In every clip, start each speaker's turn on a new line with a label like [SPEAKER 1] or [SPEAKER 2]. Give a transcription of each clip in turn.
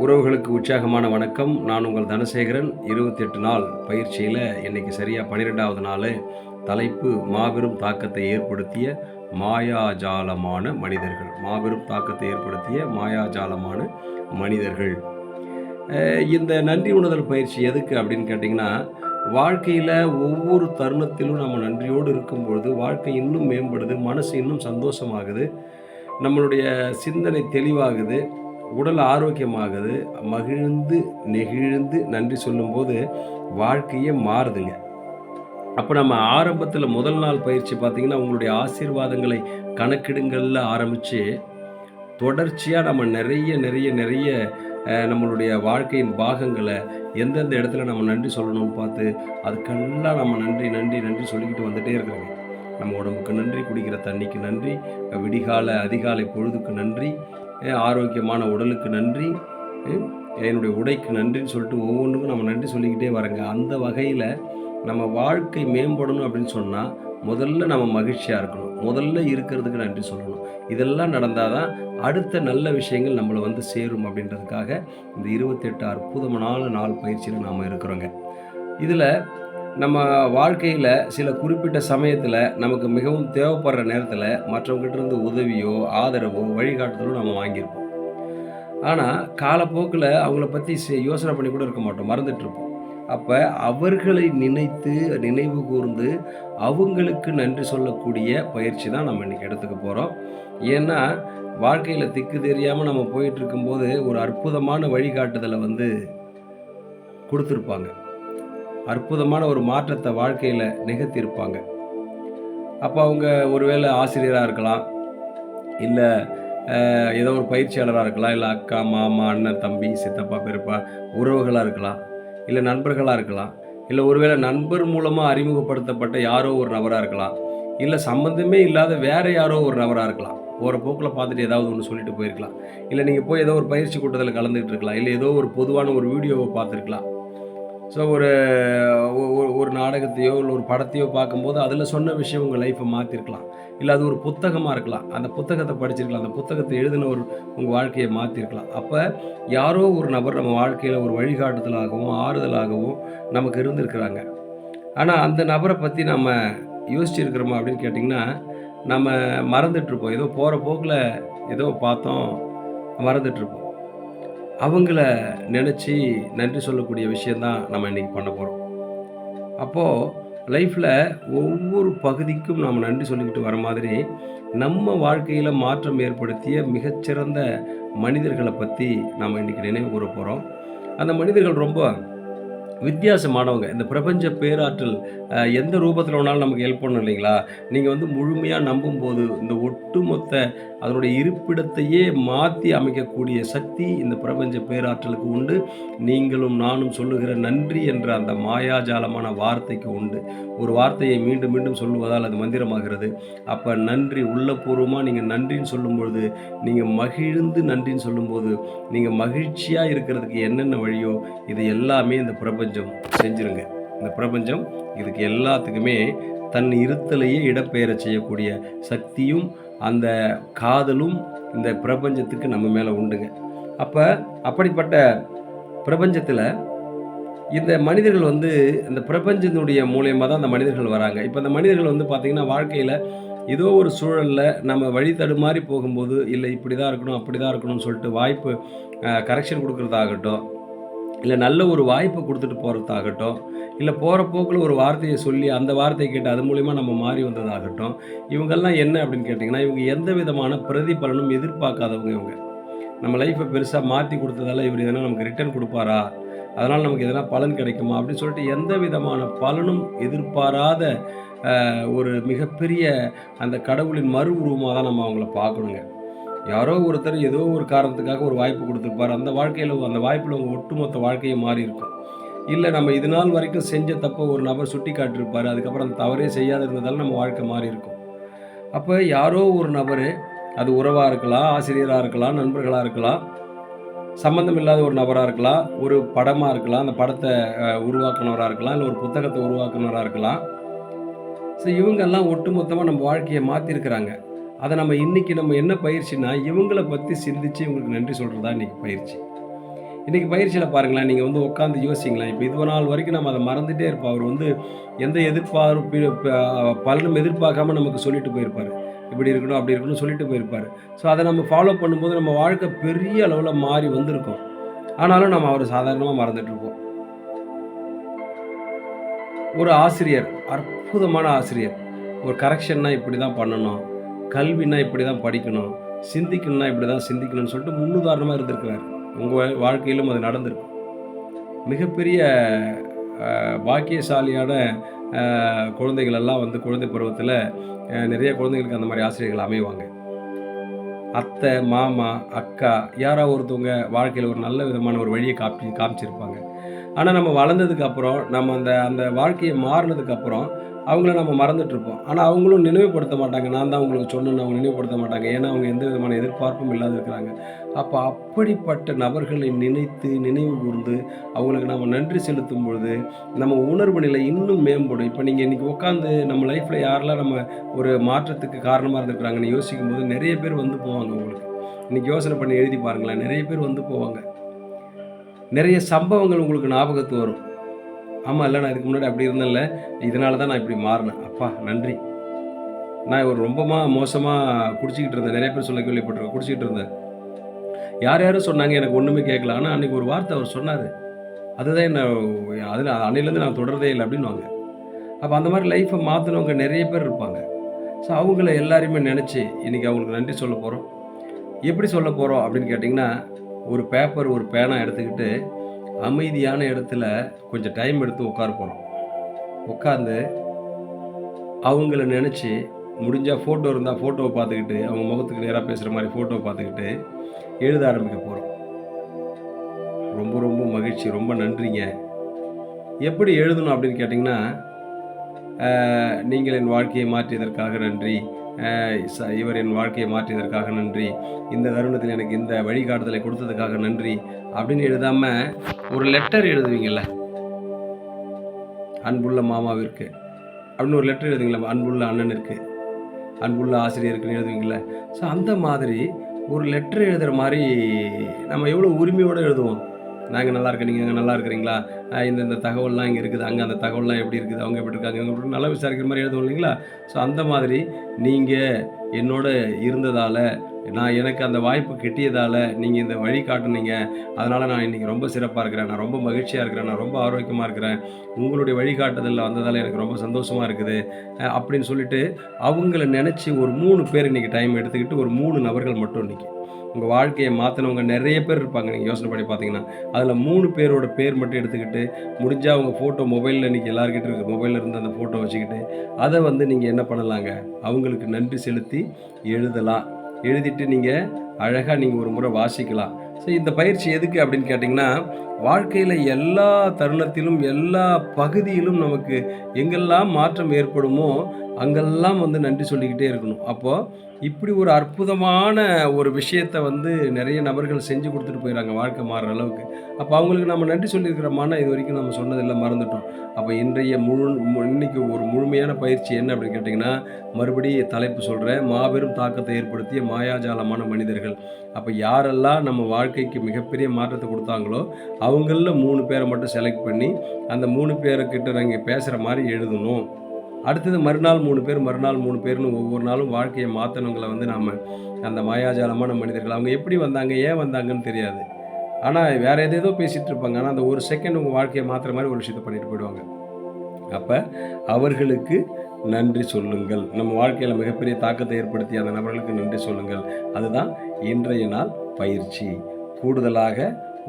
[SPEAKER 1] உறவுகளுக்கு உற்சாகமான வணக்கம். நான் உங்கள் தனசேகரன். இருபத்தெட்டு நாள் பயிற்சியில் இன்னைக்கு சரியாக பன்னிரெண்டாவது நாள். தலைப்பு மாபெரும் தாக்கத்தை ஏற்படுத்திய மாயாஜாலமான மனிதர்கள். மாபெரும் தாக்கத்தை ஏற்படுத்திய மாயாஜாலமான மனிதர்கள். இந்த நன்றி உணர்தல் பயிற்சி எதுக்கு அப்படின்னு கேட்டிங்கன்னா வாழ்க்கையில் ஒவ்வொரு தருணத்திலும் நம்ம நன்றியோடு இருக்கும்பொழுது வாழ்க்கை இன்னும் மேம்படுது மனசு இன்னும் சந்தோஷமாகுது நம்மளுடைய சிந்தனை தெளிவாகுது. உடல் ஆரோக்கியமாகுது மகிழ்ந்து நெகிழ்ந்து நன்றி சொல்லும்போது வாழ்க்கையே மாறுதுங்க. அப்போ நம்ம ஆரம்பத்தில் முதல் நாள் பயிற்சி பார்த்திங்கன்னா உங்களுடைய ஆசீர்வாதங்களை கணக்கிடுங்களில் ஆரம்பித்து தொடர்ச்சியாக நம்ம நிறைய நிறைய நிறைய நம்மளுடைய வாழ்க்கையின் பாகங்களை எந்தெந்த இடத்துல நம்ம நன்றி சொல்லணும்னு பார்த்து அதுக்கெல்லாம் நம்ம நன்றி நன்றி நன்றி சொல்லிக்கிட்டு வந்துகிட்டே இருக்கிறோங்க. நம்ம உடம்புக்கு நன்றி குடிக்கிற தண்ணிக்கு நன்றி விடிகால அதிகாலை பொழுதுக்கு நன்றி ஆரோக்கியமான உடலுக்கு நன்றி. என்னுடைய உடைக்கு நன்றின்னு சொல்லிட்டு ஒவ்வொன்றுக்கும் நம்ம நன்றி சொல்லிக்கிட்டே வரங்க. அந்த வகையில் நம்ம வாழ்க்கை மேம்படணும் அப்படின்னு சொன்னால் முதல்ல நம்ம மகிழ்ச்சியாக இருக்கணும். முதல்ல இருக்கிறதுக்கு நன்றி சொல்லணும். இதெல்லாம் நடந்தால் தான் அடுத்த நல்ல விஷயங்கள் நம்மளை வந்து சேரும் அப்படின்றதுக்காக இந்த இருபத்தெட்டு அற்புதமான நாள் பயிற்சியில் நாம் இருக்கிறோங்க. இதில் நம்ம வாழ்க்கையில் சில குறிப்பிட்ட சமயத்தில் நமக்கு மிகவும் தேவைப்படுற நேரத்தில் மற்றவங்ககிட்ட இருந்து உதவியோ ஆதரவோ வழிகாட்டுதலோ நம்ம வாங்கியிருப்போம். ஆனால் காலப்போக்கில் அவங்கள பற்றி யோசனை பண்ணி கூட இருக்க மாட்டோம் மறந்துட்டுருப்போம் அப்போ அவர்களை நினைத்து நினைவு கூர்ந்து அவங்களுக்கு நன்றி சொல்லக்கூடிய பயிற்சி தான் நம்ம இன்றைக்கி எடுத்துக்க போகிறோம் ஏன்னா வாழ்க்கையில் திக்கு தெரியாமல் நம்ம போயிட்டு இருக்கும்போது ஒரு அற்புதமான வழிகாட்டுதலை வந்து கொடுத்துருப்பாங்க. அற்புதமான ஒரு மாற்றத்தை வாழ்க்கையில் நிகழ்த்தியிருப்பாங்க. அப்போ அவங்க ஒருவேளை ஆசிரியராக இருக்கலாம் இல்லை ஏதோ ஒரு பயிற்சியாளராக இருக்கலாம் இல்லை அக்கா மாமா அண்ணன் தம்பி சித்தப்பா பெருப்பா உறவுகளாக இருக்கலாம் இல்லை நண்பர்களாக இருக்கலாம் இல்லை ஒருவேளை நண்பர் மூலமாக அறிமுகப்படுத்தப்பட்ட யாரோ ஒரு நபராக இருக்கலாம் இல்லை சம்மந்தமே இல்லாத வேறு யாரோ ஒரு நபராக இருக்கலாம். போகிற போக்கில் பார்த்துட்டு ஏதாவது ஒன்று சொல்லிட்டு போயிருக்கலாம். இல்லை நீங்கள் போய் ஏதோ ஒரு பயிற்சி கூட்டத்தில் கலந்துக்கிட்டு இருக்கலாம் இல்லை ஏதோ ஒரு பொதுவான ஒரு வீடியோவை பார்த்துருக்கலாம். ஸோ ஒரு ஒரு நாடகத்தையோ இல்லை ஒரு படத்தையோ பார்க்கும்போது அதில் சொன்ன விஷயம் உங்கள் லைஃப்பை மாற்றிருக்கலாம் இல்லை அது ஒரு புத்தகமாக இருக்கலாம். அந்த புத்தகத்தை படிச்சிருக்கலாம். அந்த புத்தகத்தை எழுதின ஒரு உங்கள் வாழ்க்கையை மாற்றிருக்கலாம் அப்போ யாரோ ஒரு நபர் நம்ம வாழ்க்கையில் ஒரு வழிகாட்டுதலாகவும் ஆறுதலாகவும் நமக்கு இருந்திருக்கிறாங்க. ஆனால் அந்த நபரை பற்றி நம்ம யோசிச்சிருக்கிறோமா அப்படின்னு கேட்டிங்கன்னா நம்ம மறந்துட்டுருப்போம் ஏதோ போகிற போக்கில் ஏதோ பார்த்தோம் மறந்துட்டுருப்போம் அவங்கள நினச்சி நன்றி சொல்லக்கூடிய விஷயந்தான் நம்ம இன்றைக்கி பண்ண போகிறோம் அப்போது லைஃப்பில் ஒவ்வொரு பகுதிக்கும் நாம் நன்றி சொல்லிக்கிட்டு வர மாதிரி நம்ம வாழ்க்கையில் மாற்றம் ஏற்படுத்திய மிகச்சிறந்த மனிதர்களை பற்றி நாம் இன்றைக்கி நினைவு கூற போகிறோம் அந்த மனிதர்கள் ரொம்ப வித்தியாசமானவங்க. இந்த பிரபஞ்ச பேராற்றல் எந்த ரூபத்தில் வேணாலும் நமக்கு ஹெல்ப் பண்ணும் இல்லைங்களா? நீங்கள் வந்து முழுமையாக நம்பும்போது இந்த ஒட்டுமொத்த அதனுடைய இருப்பிடத்தையே மாற்றி அமைக்கக்கூடிய சக்தி இந்த பிரபஞ்ச பேராற்றலுக்கு உண்டு. நீங்களும் நானும் சொல்லுகிற நன்றி என்ற அந்த மாயாஜாலமான வார்த்தைக்கு உண்டு. ஒரு வார்த்தையை மீண்டும் மீண்டும் சொல்லுவதால் அது மந்திரமாகிறது. அப்போ நன்றி உள்ளபூர்வமாக நீங்கள் நன்றின்னு சொல்லும்பொழுது நீங்கள் மகிழ்ந்து நன்றின்னு சொல்லும்போது நீங்கள் மகிழ்ச்சியாக இருக்கிறதுக்கு என்னென்ன வழியோ இது எல்லாமே இந்த பிரபஞ்ச கொஞ்சம் செஞ்சுருங்க. இந்த பிரபஞ்சம் இதுக்கு எல்லாத்துக்குமே தன் இருத்தலையே இடப்பெயர செய்யக்கூடிய சக்தியும் அந்த காதலும் இந்த பிரபஞ்சத்துக்கு நம்ம மேலே உண்டுங்க. அப்போ அப்படிப்பட்ட பிரபஞ்சத்தில் இந்த மனிதர்கள் வந்து இந்த பிரபஞ்சத்தினுடைய மூலியமாக தான் அந்த மனிதர்கள் வராங்க. இப்போ அந்த மனிதர்கள் வந்து பார்த்திங்கன்னா வாழ்க்கையில் ஏதோ ஒரு சூழலில் நம்ம வழி தடுமாறி போகும்போது இல்லை இப்படி தான் இருக்கணும் அப்படி தான் இருக்கணும்னு சொல்லிட்டு வாய்ப்பு கரெக்ஷன் கொடுக்குறதாகட்டும் இல்லை நல்ல ஒரு வாய்ப்பை கொடுத்துட்டு போகிறதாகட்டும் இல்லை போகிற போக்கில் ஒரு வார்த்தையை சொல்லி அந்த வார்த்தையை கேட்டு அது மூலிமா நம்ம மாறி வந்ததாகட்டும் இவங்கெல்லாம் என்ன அப்படின்னு கேட்டிங்கன்னா இவங்க எந்த விதமான பிரதிபலனும் எதிர்பார்க்காதவங்க இவங்க. நம்ம லைஃப்பை பெருசாக மாற்றி கொடுத்ததால இவர் எதனா நமக்கு ரிட்டர்ன் கொடுப்பாரா? அதனால் நமக்கு எதனா பலன் கிடைக்குமா? அப்படின்னு சொல்லிட்டு எந்த விதமான பலனும் எதிர்பாராத ஒரு மிகப்பெரிய அந்த கடவுளின் மறு உருவமாக தான் நம்ம அவங்கள பார்க்கணுங்க. யாரோ ஒருத்தர் ஏதோ ஒரு காரணத்துக்காக ஒரு வாய்ப்பு கொடுத்துருப்பார். அந்த வாழ்க்கையில் அந்த வாய்ப்பில் உங்கள் ஒட்டுமொத்த வாழ்க்கையை மாறி இருக்கும். இல்லை நம்ம இது நாள் வரைக்கும் செஞ்ச தப்பை ஒரு நபர் சுட்டி காட்டியிருப்பார் அதுக்கப்புறம் அந்த தவறே செய்யாத இருந்ததால் நம்ம வாழ்க்கை மாறி இருக்கும். அப்போ யாரோ ஒரு நபர் அது உறவாக இருக்கலாம் ஆசிரியராக இருக்கலாம் நண்பர்களாக இருக்கலாம் சம்மந்தம் இல்லாத ஒரு நபராக இருக்கலாம் ஒரு படமாக இருக்கலாம் அந்த படத்தை உருவாக்குனவராக இருக்கலாம் இல்லை ஒரு புத்தகத்தை உருவாக்குனவராக இருக்கலாம். ஸோ இவங்கெல்லாம் ஒட்டுமொத்தமாக நம்ம வாழ்க்கையை மாற்றிருக்கிறாங்க அதை நம்ம இன்றைக்கி நம்ம என்ன பயிற்சினா இவங்களை பற்றி சிந்திச்சு இவங்களுக்கு நன்றி சொல்கிறது தான் இன்றைக்கி பயிற்சி. இன்றைக்கி பயிற்சியில் பாருங்களேன் நீங்கள் வந்து உட்காந்து யோசிங்களேன். இப்போ இது நாள் வரைக்கும் நம்ம அதை மறந்துகிட்டே இருப்போம். அவர் வந்து எந்த எதிர்பார்ப்பு பலனும் எதிர்பார்க்காம நமக்கு சொல்லிட்டு போயிருப்பார். இப்படி இருக்கணும் அப்படி இருக்கணும் சொல்லிட்டு போயிருப்பார். ஸோ அதை நம்ம ஃபாலோ பண்ணும்போது நம்ம வாழ்க்கை பெரிய அளவில் மாறி வந்திருக்கும். ஆனாலும் நம்ம அவரை சாதாரணமாக மறந்துட்டுருக்கோம் ஒரு ஆசிரியர் அற்புதமான ஆசிரியர். ஒரு கரெக்ஷன்னா இப்படி தான் பண்ணணும். கல்வினா இப்படி தான் படிக்கணும் சிந்திக்கணும்னா இப்படி தான் சிந்திக்கணும்னு சொல்லிட்டு முன்னுதாரணமாக இருந்திருக்கிறார். உங்கள் வாழ்க்கையிலும் அது நடந்திருக்கும் மிகப்பெரிய அஹ், பாக்கியசாலியான குழந்தைகள் எல்லாம் வந்து குழந்தை பருவத்தில் நிறைய குழந்தைகளுக்கு அந்த மாதிரி ஆசிரியர்கள் அமைவாங்க. அத்தை மாமா அக்கா யாரோ ஒருத்தவங்க வாழ்க்கையில் ஒரு நல்ல விதமான ஒரு வழியை காப்பி காமிச்சிருப்பாங்க. ஆனால் நம்ம வளர்ந்ததுக்கு அப்புறம் நம்ம அந்த அந்த வாழ்க்கையை மாறினதுக்கப்புறம் அவங்கள நம்ம மறந்துட்டுருப்போம். ஆனால் அவங்களும் நினைவுபடுத்த மாட்டாங்க. நான் தான் அவங்களுக்கு சொன்னேன்னு அவங்க நினைவுபடுத்த மாட்டாங்க. ஏன்னா அவங்க எந்த விதமான எதிர்பார்ப்பும் இல்லாத இருக்கிறாங்க. அப்போ அப்படிப்பட்ட நபர்களை நினைத்து நினைவு கூர்ந்து அவங்களுக்கு நம்ம நன்றி செலுத்தும் பொழுது நம்ம உணர்வு நிலை இன்னும் மேம்படும். இப்போ நீங்கள் இன்றைக்கி உட்காந்து நம்ம லைஃப்பில் யாரெல்லாம் நம்ம ஒரு மாற்றத்துக்கு காரணமாக இருந்திருக்கிறாங்கன்னு யோசிக்கும் போது நிறைய பேர் வந்து போவாங்க உங்களுக்கு. இன்றைக்கி யோசனை பண்ணி எழுதி பாருங்களேன். நிறைய பேர் வந்து போவாங்க. நிறைய சம்பவங்கள் உங்களுக்கு ஞாபகத்து வரும். ஆமாம் இல்லை நான் இதுக்கு முன்னாடி அப்படி இருந்தேன்ல. இதனால தான் நான் இப்படி மாறினேன். அப்பா நன்றி. நான் ஒரு ரொம்பமா மோசமாக குடிச்சிக்கிட்டு இருந்தேன். நிறைய பேர் சொல்ல கேள்விப்பட்டிருக்கேன். குடிச்சிக்கிட்டு இருந்தேன். யார் யாரும் சொன்னாங்க எனக்கு ஒன்றுமே கேட்கல. ஆனால் அன்றைக்கி ஒரு வார்த்தை அவர் சொன்னார். அதுதான் என்ன அதில் அன்னையிலேருந்து நான் தொடர்றதே இல்லை அப்படின்னுவாங்க. அப்போ அந்த மாதிரி லைஃப்பை மாற்றினவங்க நிறைய பேர் இருப்பாங்க. ஸோ அவங்கள எல்லாரையுமே நினச்சி இன்றைக்கி அவங்களுக்கு நன்றி சொல்ல போகிறோம் எப்படி சொல்ல போகிறோம் அப்படின்னு கேட்டிங்கன்னா ஒரு பேப்பர் ஒரு பேனா எடுத்துக்கிட்டு அமைதியான இடத்துல கொஞ்சம் டைம் எடுத்து உட்கார போகிறோம் உட்காந்து அவங்கள நினச்சி முடிஞ்சால் ஃபோட்டோ இருந்தால் ஃபோட்டோவை பார்த்துக்கிட்டு அவங்க முகத்துக்கு நேராக பேசுகிற மாதிரி ஃபோட்டோவை பார்த்துக்கிட்டு எழுத ஆரம்பிக்க போகிறோம் ரொம்ப ரொம்ப மகிழ்ச்சி ரொம்ப நன்றிங்க. எப்படி எழுதணும் அப்படின்னு கேட்டிங்கன்னா நீங்கள் என் வாழ்க்கையை மாற்றியதற்காக நன்றி. இவர் என் வாழ்க்கையை மாற்றியதற்காக நன்றி. இந்த தருணத்தில் எனக்கு இந்த வழிகாட்டுதலை கொடுத்ததுக்காக நன்றி. அப்படின்னு எழுதாமல் ஒரு லெட்டர் எழுதுவீங்கள்ல அன்புள்ள மாமாவிற்கு. அப்படின்னு ஒரு லெட்டர் எழுதுங்களா அன்புள்ள அண்ணனிற்கு. அன்புள்ள ஆசிரியருக்குன்னு எழுதுவீங்கல்ல. ஸோ அந்த மாதிரி ஒரு லெட்டர் எழுதுகிற மாதிரி நம்ம எவ்வளோ உரிமையோடு எழுதுவோம்? நாங்கள் நல்லா இருக்கேன் நீங்கள் நல்லா இருக்கிறீங்களா? இந்தந்த இந்த இந்த தகவல்லாம் இங்கே இருக்குது. அங்கே அந்த தகவல்லாம் எப்படி இருக்குது? அவங்க எப்படி இருக்காங்க? இவங்க எப்படி நல்லா விசாரிக்கிற மாதிரி எழுதுவோம் இல்லைங்களா? ஸோ அந்த மாதிரி நீங்கள் என்னோட இருந்ததால் நான் எனக்கு அந்த வாய்ப்பு கிட்டியதால் நீங்கள் இந்த வழி காட்டுனீங்க. அதனால் நான் இன்றைக்கி ரொம்ப சிறப்பாக இருக்கிறேன். நான் ரொம்ப மகிழ்ச்சியாக இருக்கிறேன். நான் ரொம்ப ஆரோக்கியமாக இருக்கிறேன். உங்களுடைய வழிகாட்டுதலில் வந்ததால் எனக்கு ரொம்ப சந்தோஷமாக இருக்குது. அப்படின்னு சொல்லிட்டு அவங்கள நினச்சி ஒரு மூணு பேர் இன்றைக்கி டைம் எடுத்துக்கிட்டு ஒரு மூணு நபர்கள் மட்டும் இன்றைக்கி உங்கள் வாழ்க்கையை மாற்றினவங்க நிறைய பேர் இருப்பாங்க. நீங்கள் யோசனை பண்ணி பார்த்தீங்கன்னா அதில் மூணு பேரோட பேர் மட்டும் எடுத்துக்கிட்டு முடிஞ்சால் அவங்க ஃபோட்டோ மொபைலில் இன்றைக்கி எல்லாருக்கிட்ட இருக்க. மொபைலில் இருந்து அந்த ஃபோட்டோ வச்சுக்கிட்டு அதை வந்து நீங்கள் என்ன பண்ணலாங்க? அவங்களுக்கு நன்றி செலுத்தி எழுதலாம். எழுதிட்டு நீங்கள் அழகாக நீங்கள் ஒரு முறை வாசிக்கலாம். ஸோ இந்த பயிற்சி எதுக்கு அப்படின்னு கேட்டிங்கன்னா வாழ்க்கையில் எல்லா தருணத்திலும் எல்லா பகுதியிலும் நமக்கு எங்கெல்லாம் மாற்றம் ஏற்படுமோ அங்கெல்லாம் வந்து நன்றி சொல்லிக்கிட்டே இருக்கணும். அப்போது இப்படி ஒரு அற்புதமான ஒரு விஷயத்தை வந்து நிறைய நபர்கள் செஞ்சு கொடுத்துட்டு போயிடறாங்க வாழ்க்கை மாறுற அளவுக்கு. அப்போ அவங்களுக்கு நம்ம நன்றி சொல்லியிருக்கிறோமானா இது வரைக்கும் நம்ம சொன்னதில்லை மறந்துட்டோம். அப்போ இன்றைய முழு மு- இன்னைக்கு ஒரு முழுமையான பயிற்சி என்ன அப்படின்னு கேட்டிங்கன்னா மறுபடியும் தலைப்பு சொல்கிறேன் மாபெரும் தாக்கத்தை ஏற்படுத்திய மாயாஜாலமான மனிதர்கள். அப்போ யாரெல்லாம் நம்ம வாழ்க்கைக்கு மிகப்பெரிய மாற்றத்தை கொடுத்தாங்களோ அவங்களில் மூணு பேரை மட்டும் செலக்ட் பண்ணி அந்த மூணு பேருக்கிட்ட நாங்கள் பேசுகிற மாதிரி எழுதணும். அடுத்தது மறுநாள் மூணு பேர் மறுநாள் மூணு பேர்னு ஒவ்வொரு நாளும் வாழ்க்கையை மாற்றணுங்களை வந்து நாம் அந்த மாயாஜாலமான மனிதர்கள் அவங்க எப்படி வந்தாங்க ஏன் வந்தாங்கன்னு தெரியாது. ஆனால் வேறு எதேதோ பேசிகிட்டு இருப்பாங்க. ஆனால் அந்த ஒரு செகண்ட் உங்கள் வாழ்க்கையை மாற்றுற மாதிரி ஒரு விஷயத்தை பண்ணிட்டு போயிடுவாங்க. அப்போ அவர்களுக்கு நன்றி சொல்லுங்கள். நம்ம வாழ்க்கையில் மிகப்பெரிய தாக்கத்தை ஏற்படுத்தி அந்த நபர்களுக்கு நன்றி சொல்லுங்கள். அதுதான் இன்றைய நாள் பயிற்சி. கூடுதலாக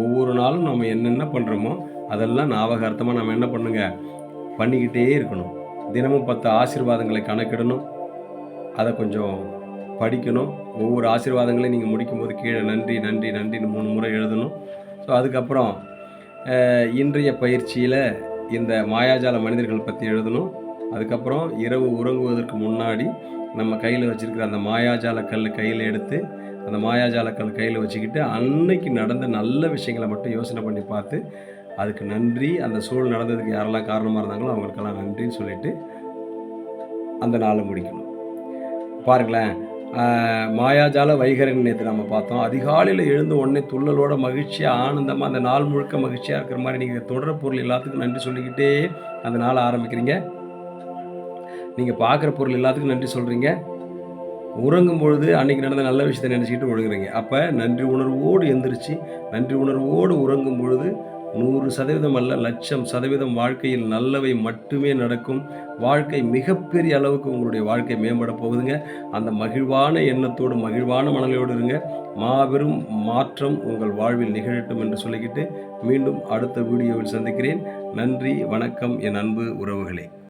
[SPEAKER 1] ஒவ்வொரு நாளும் நம்ம என்னென்ன பண்ணுறோமோ அதெல்லாம் ஞாபகார்த்தமாக நம்ம என்ன பண்ணுங்க? பண்ணிக்கிட்டே இருக்கணும். தினமும் பத்து ஆசீர்வாதங்களை கணக்கிடணும். அதை கொஞ்சம் படிக்கணும். ஒவ்வொரு ஆசீர்வாதங்களையும் நீங்கள் முடிக்கும்போது கீழே நன்றி நன்றி நன்றின்னு மூணு முறை எழுதணும். ஸோ அதுக்கப்புறம் இன்றைய பயிற்சியில் இந்த மாயாஜால மனிதர்கள் பற்றி எழுதணும். அதுக்கப்புறம் இரவு உறங்குவதற்கு முன்னாடி நம்ம கையில் வச்சுருக்கிற அந்த மாயாஜால கல் கையில் எடுத்து அந்த மாயாஜால கல் கையில் வச்சுக்கிட்டு அன்னைக்கு நடந்த நல்ல விஷயங்களை மட்டும் யோசனை பண்ணி பார்த்து அதுக்கு நன்றி. அந்த சூழல் நடந்ததுக்கு யாரெல்லாம் காரணமாக இருந்தாங்களோ அவங்களுக்கெல்லாம் நன்றின்னு சொல்லிட்டு அந்த நாளை முடிக்கணும். பாருங்களேன் மாயாஜால வைகரன் நேற்று நம்ம பார்த்தோம். அதிகாலையில் எழுந்த உடனே துள்ளலோட மகிழ்ச்சியாக ஆனந்தமாக அந்த நாள் முழுக்க மகிழ்ச்சியாக இருக்கிற மாதிரி நீங்கள் தொடர பொருள் எல்லாத்துக்கும் நன்றி சொல்லிக்கிட்டே அந்த நாளை ஆரம்பிக்கிறீங்க. நீங்கள் பார்க்குற பொருள் எல்லாத்துக்கும் நன்றி சொல்கிறீங்க உறங்கும் பொழுது அன்னைக்கு நடந்த நல்ல விஷயத்தை நினச்சிக்கிட்டு ஒழுகுறீங்க அப்போ நன்றி உணர்வோடு எந்திரிச்சு நன்றி உணர்வோடு உறங்கும் பொழுது நூறு சதவீதம் அல்ல லட்சம் சதவீதம் வாழ்க்கையில் நல்லவை மட்டுமே நடக்கும். வாழ்க்கை மிகப்பெரிய அளவுக்கு உங்களுடைய வாழ்க்கை மேம்பட போகுதுங்க. அந்த மகிழ்வான எண்ணத்தோடு மகிழ்வான மனநிலையோடு இருங்க. மாபெரும் மாற்றம் உங்கள் வாழ்வில் நிகழட்டும் என்று சொல்லிக்கிட்டு மீண்டும் அடுத்த வீடியோவில் சந்திக்கிறேன். நன்றி வணக்கம் என் அன்பு உறவுகளே.